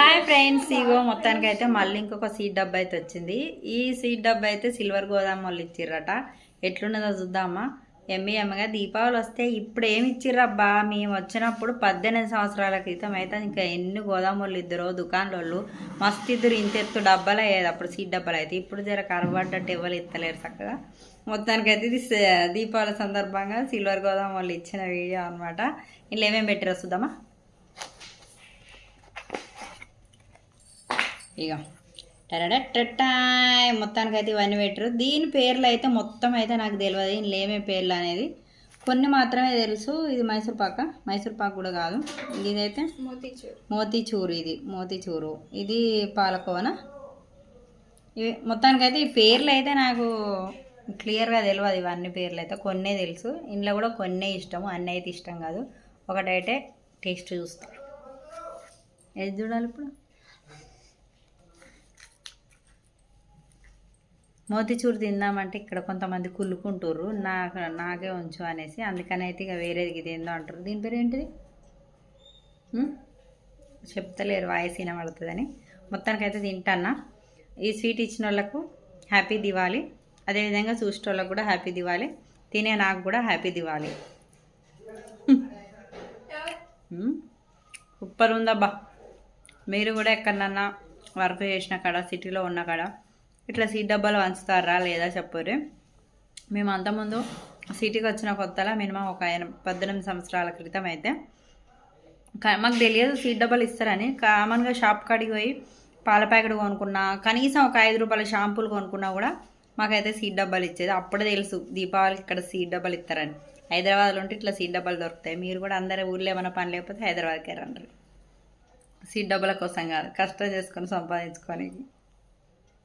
Hi friends ఇగో మొత్తానికి అయితే మళ్ళీ ఇంకొక సీట్ డబ్బా అయితే వచ్చింది. ఈ సీట్ డబ్బా అయితే సిల్వర్ గోదాం వాళ్ళు ఇచ్చిర్రట. ఎట్లున్నదో చూద్దామా? ఎమ్మె ఎమ్మగా దీపావళి వస్తే ఇప్పుడు ఏమి ఇచ్చిర్రబ్బా మేము వచ్చినప్పుడు పద్దెనిమిది సంవత్సరాల క్రితం అయితే ఇంకా ఎన్ని గోదాములు వాళ్ళు ఇద్దరు దుకాణాలు మస్తు ఇద్దరు ఇంత ఎత్తు డబ్బాలు అయ్యేది అప్పుడు సీట్ డబ్బాలు అయితే. ఇప్పుడు జర కరబడ్డట్టు ఎవరు ఇస్తలేరు చక్కగా. మొత్తానికి అయితే ఇది దీపావళి సందర్భంగా సిల్వర్ గోదాం వాళ్ళు ఇచ్చిన వీడియో అనమాట ఇంట్లో ఏమేమి పెట్టారో చూద్దామా? ఇక టరడట్టాయ్ మొత్తానికి అయితే ఇవన్నీ పెట్టరు దీని పేర్లు అయితే మొత్తం అయితే నాకు తెలియదు ఇందులో ఏమేమి పేర్లు అనేది కొన్ని మాత్రమే తెలుసు. ఇది మైసూర్ పాక. మైసూర్ పాక్ కూడా కాదు. ఇదైతే మోతీచూరు ఇది. మోతీచూరు. ఇది పాలకోవన. ఇవి మొత్తానికి అయితే ఈ పేర్లు అయితే నాకు క్లియర్గా తెలియదు ఇవన్నీ పేర్లు అయితే కొన్నే తెలుసు. ఇందులో కూడా కొన్నే ఇష్టము. అన్నీ అయితే ఇష్టం కాదు. ఒకటైతే టేస్ట్ చూస్తాను ఏది చూడాలి ఇప్పుడు? మోతిచూరు తిందామంటే ఇక్కడ కొంతమంది కుళ్ళుకుంటారు నా నాకే ఉంచు అనేసి అందుకని అయితే ఇక వేరేది ఇది అంటారు దీని పేరు ఏంటిది? చెప్తలేరు వాయిస్ వినబడుతుందని. మొత్తానికైతే తింటానా ఈ స్వీట్ ఇచ్చిన వాళ్ళకు హ్యాపీ దివాలి అదేవిధంగా చూసిన వాళ్ళకు కూడా హ్యాపీ దివాలి తినే నాకు కూడా హ్యాపీ దివాలి సూపర్ ఉందబ్బా. మీరు కూడా ఎక్కడన్నా వర్క్ చేసిన కాడ సిటీలో ఉన్న కాడ ఇట్లా సీట్ డబ్బాలు వంచుతారా లేదా చెప్పరు మేము అంతకుముందు సిటీకి వచ్చిన కొత్తలా మినిమం ఒక ఎన- పద్దెనిమిది సంవత్సరాల క్రితం అయితే. మాకు తెలియదు సీట్ డబ్బాలు ఇస్తారని. కామన్గా షాప్ కాడికి పోయి పాల ప్యాకెట్ కొనుక్కున్నా కనీసం ఒక ఐదు రూపాయల షాంపూలు కొనుక్కున్నా కూడా మాకైతే సీట్ డబ్బాలు ఇచ్చేది. అప్పుడే తెలుసు దీపావళికి ఇక్కడ సీట్ డబ్బాలు ఇస్తారని. హైదరాబాద్లో ఉంటే ఇట్లా సీట్ డబ్బాలు దొరుకుతాయి. మీరు కూడా అందరి ఊర్లో ఏమైనా పని లేకపోతే హైదరాబాద్కి రండి. సీట్ డబ్బాల కోసం కాదు కష్టం చేసుకొని సంపాదించుకోనికి.